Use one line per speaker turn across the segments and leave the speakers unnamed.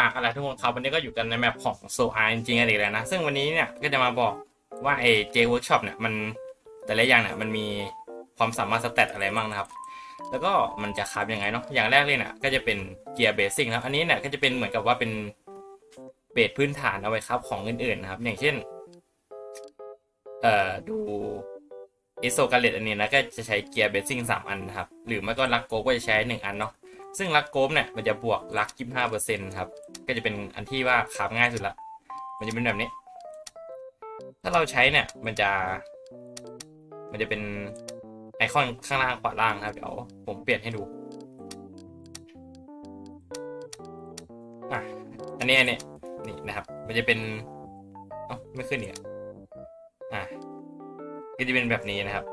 อะอะไรทุกคนครับวันนี้ก็อยู่กันในแมปของโซอาจริงๆอะไรเลยนะ ซึ่งวันนี้เนี่ยก็จะมาบอกว่าไอ้ J Workshop เนี่ยมันแต่ละอย่างเนี่ยมันมีความสามารถสเตตอะไรบ้างนะครับ แล้วก็มันจะคราฟยังไงเนาะอย่างแรกเลยเนี่ยก็จะเป็นเกียร์เบสิกนะครับอันนี้เนี่ยก็จะเป็นเหมือนกับว่าเป็นเบสพื้นฐานเอาไว้ครับของอื่นๆนะครับ อย่างเช่นเอ่อดูอิโซกาเลตอันนี้นะก็จะใช้เกียร์เบสิกสามอันนะครับ หรือไม่ก็ลักโกก็จะใช้หนึ่งอันเนาะ ซึ่งลักโกมเนี่ยมันจะบวกลักยี่ห้าเปอร์เซ็นต์ครับ ก็จะเป็นอันที่ว่าขาบง่ายสุดละ มันจะเป็นแบบนี้ ถ้าเราใช้เนี่ยมันจะ มันจะเป็นไอคอนข้างล่างขวาล่างครับ เดี๋ยวผมเปลี่ยนให้ดูอะอันนี้อันนี้นี่นะครับ มันจะเป็นเอ้าไม่ขึ้นเนี่ยอะก็จะเป็นแบบนี้นะครับ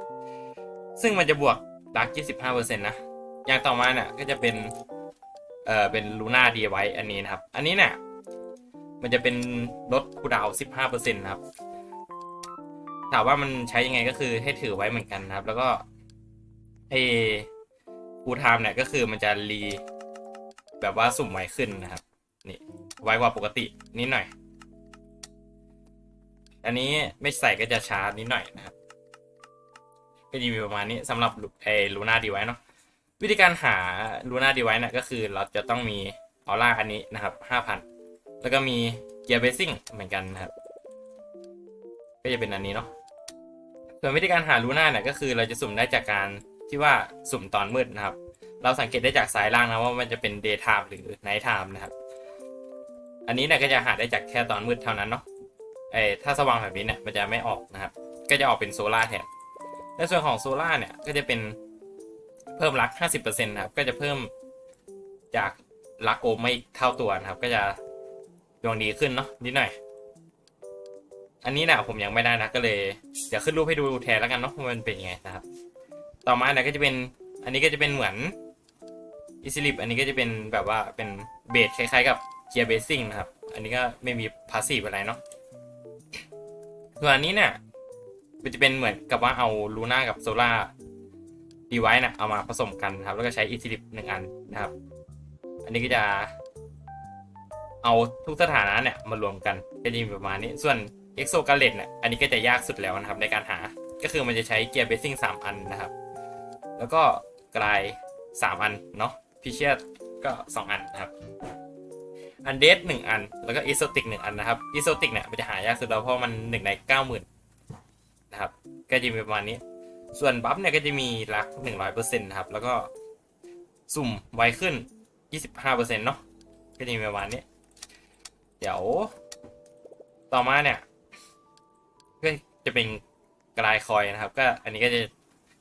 ซึ่งมันจะบวกลักยี่สิบห้าเปอร์เซ็นต์นะ อย่างต่อมาเนี่ยก็จะเป็นเอ่อเป็นลูน่าดีไว้อันนี้นะครับ อันนี้เนี่ยมันจะเป็นลดคูดาวน์สิบห้าเปอร์เซ็นต์นะครับ ถามว่ามันใช้ยังไงก็คือให้ถือไว้เหมือนกันนะครับ แล้วก็ไอ้คูไทม์เนี่ยก็คือมันจะรีแบบว่าสุ่มไวขึ้นนะครับ นี่ไวกว่าปกตินิดหน่อย อันนี้ไม่ใส่ก็จะช้านิดหน่อยนะครับ ก็จะมีประมาณนี้สำหรับไอ้ลูน่าดีไว้เนาะ วิธีการหา Luna Device เนี่ยก็คือเราจะต้องมีออร่าอันนี้นะครับ5,000แล้วก็มี Gear Basing เหมือนกันนะครับ ก็จะเป็นอันนี้เนาะส่วนวิธีการหา Luna เนี่ยก็คือเราจะสุ่มได้จากการที่ว่าสุ่มตอนมืดนะครับ เราสังเกตได้จากซ้ายล่างนะว่ามันจะเป็น Daytime หรือ Nighttime นะครับ อันนี้เนี่ยก็จะหาได้จากแค่ตอนมืดเท่านั้นเนาะเอ้ถ้าสว่างแบบนี้เนี่ยมันจะไม่ออกนะครับ ก็จะออกเป็นโซล่าแทนในส่วนของโซล่าเนี่ยก็จะเป็น เพิ่มลัก 50%นะครับ ก็จะเพิ่มจากลักโอไม่เท่าตัวนะครับ ก็จะดวงดีขึ้นเนาะนิดหน่อย อันนี้นะผมยังไม่ได้นะก็เลยเดี๋ยวขึ้นรูปให้ดูแทนแล้วกันเนาะว่ามันเป็นยังไงนะครับ ต่อมาเนี่ยก็จะเป็นอันนี้ก็จะเป็นเหมือนอิสลิปอันนี้ก็จะเป็นแบบว่าเป็นเบสคล้ายๆ กับเกียร์เบสซิ่งนะครับ อันนี้ก็ไม่มีพาสซีฟอะไรเนาะส่วนอันนี้เนี่ยมันจะเป็นเหมือนกับว่าเอาลูน่ากับโซล่า ดีไว้นะเอามาผสมกันครับ แล้วก็ใช้อีซิลิปหนึ่งอันนะครับ อันนี้ก็จะ เอาทุกสถานะเนี่ยมารวมกันก็จะมีประมาณนี้ ส่วนเอ็กโซกาเลตเนี่ยอันนี้ก็จะยากสุดแล้วนะครับในการหาก็คือมันจะใช้เกียร์เบสซิ่งสามอันนะครับ แล้วก็กลายสามอันเนาะพิเชียก็สองอันนะครับอันเดสหนึ่งอัน แล้วก็อีโซติกหนึ่งอันนะครับอีโซติกเนี่ยมันจะหายากสุดแล้วเพราะมันหนึ่งในเก้าหมื่นนะครับก็จะมีประมาณนี้ ส่วนบัฟเนี่ยก็จะมีลักหนึ่งร้อยเปอร์เซ็นต์นะครับ แล้วก็สุ่มไวขึ้นยี่สิบห้าเปอร์เซ็นต์เนาะก็จะมีประมาณนี้ เดี๋ยว ต่อมาเนี่ยก็จะเป็นกลายคอยนะครับ ก็อันนี้ก็จะ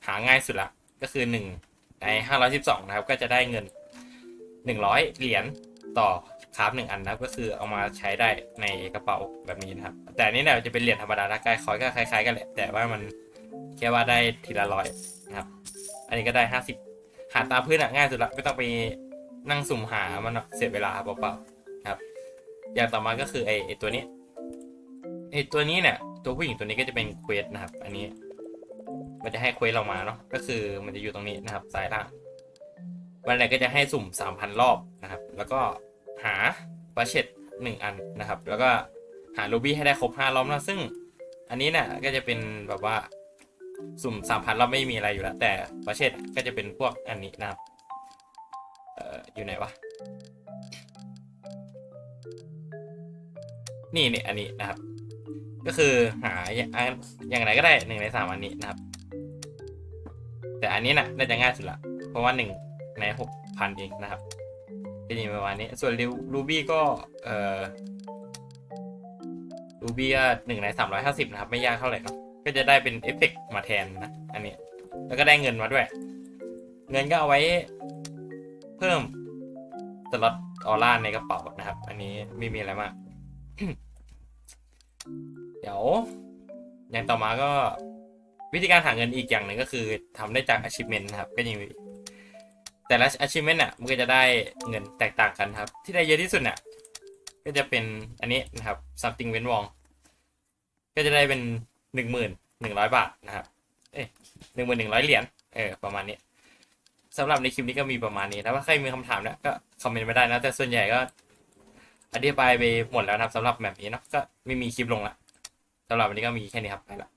หาง่ายสุดละ ก็คือหนึ่งในห้าร้อยสิบสองนะครับ ก็จะได้เงินหนึ่งร้อยเหรียญต่อคราฟหนึ่งอันนะก็คือเอามาใช้ได้ในกระเป๋าแบบนี้นะครับ แต่อันนี้เนี่ยจะเป็นเหรียญธรรมดานะกลายคอยก็คล้ายๆกันแหละแต่ว่ามัน แค่ว่าได้ทีละร้อยนะครับ อันนี้ก็ได้ห้าสิบหาตามพื้นอะง่ายสุดละไม่ต้องไปนั่งสุ่มหามันเสียเวลาเปล่าๆครับ อย่างต่อมาก็คือไอไอตัวนี้ไอตัวนี้เนี่ยตัวผู้หญิงตัวนี้ก็จะเป็นเควสนะครับ อันนี้ มันจะให้เควสเรามาเนาะก็คือมันจะอยู่ตรงนี้นะครับซ้ายล่างวันไหนก็จะให้สุ่มสามพันรอบนะครับ แล้วก็หาบัชเชตหนึ่งอันนะครับ แล้วก็หาลูบี้ให้ได้ครบห้ารอบนะซึ่งอันนี้เนี่ยก็จะเป็นแบบว่า สุ่มสามพันเราไม่มีอะไรอยู่แล้ว แต่ประเชษก็จะเป็นพวกอันนี้นะครับ เอ่อ อยู่ไหนวะ นี่เนี่ยอันนี้นะครับ ก็คือหาอย่างอย่างไรก็ได้หนึ่งในสามอันนี้นะครับ แต่อันนี้นะ่ะน่าจะง่ายสุดละเพราะว่าหนึ่งในหกพันเองนะครับก็จะมีประมาณนี้ ส่วนรูบี้ก็ เอ่อรูบี้ก็หนึ่งในสามร้อยห้าสิบนะครับ ไม่ยากเท่าไหร่เนาะ ก็จะได้เป็นเอฟเฟกต์มาแทนนะอันนี้ แล้วก็ได้เงินมาด้วย เงินก็เอาไว้เพิ่มสล็อตออร่าในกระเป๋านะครับ อันนี้ไม่มีอะไรมาก เดี๋ยว อย่างต่อมาก็วิธีการหาเงินอีกอย่างหนึ่งก็คือทำได้จาก achievement นะครับ ก็ยังมีแต่ละ achievement อะมันก็จะได้เงินแตกต่างกันครับ ที่ได้เยอะที่สุดเนี่ยก็จะเป็นอันนี้นะครับ something เว้นวอง ก็จะได้เป็น หนึ่งหมื่นหนึ่งร้อยบาทนะครับ เอ้ยหนึ่งหมื่นหนึ่งร้อยเหรียญ เออ ประมาณนี้สำหรับในคลิปนี้ก็มีประมาณนี้ ถ้าว่าใครมีคำถามเนี่ยก็คอมเมนต์มาได้นะ แต่ส่วนใหญ่ก็อธิบายไปหมดแล้วนะครับสำหรับแบบนี้เนาะ ก็ไม่มีคลิปลงละสำหรับวันนี้ก็มีแค่นี้ครับไปละ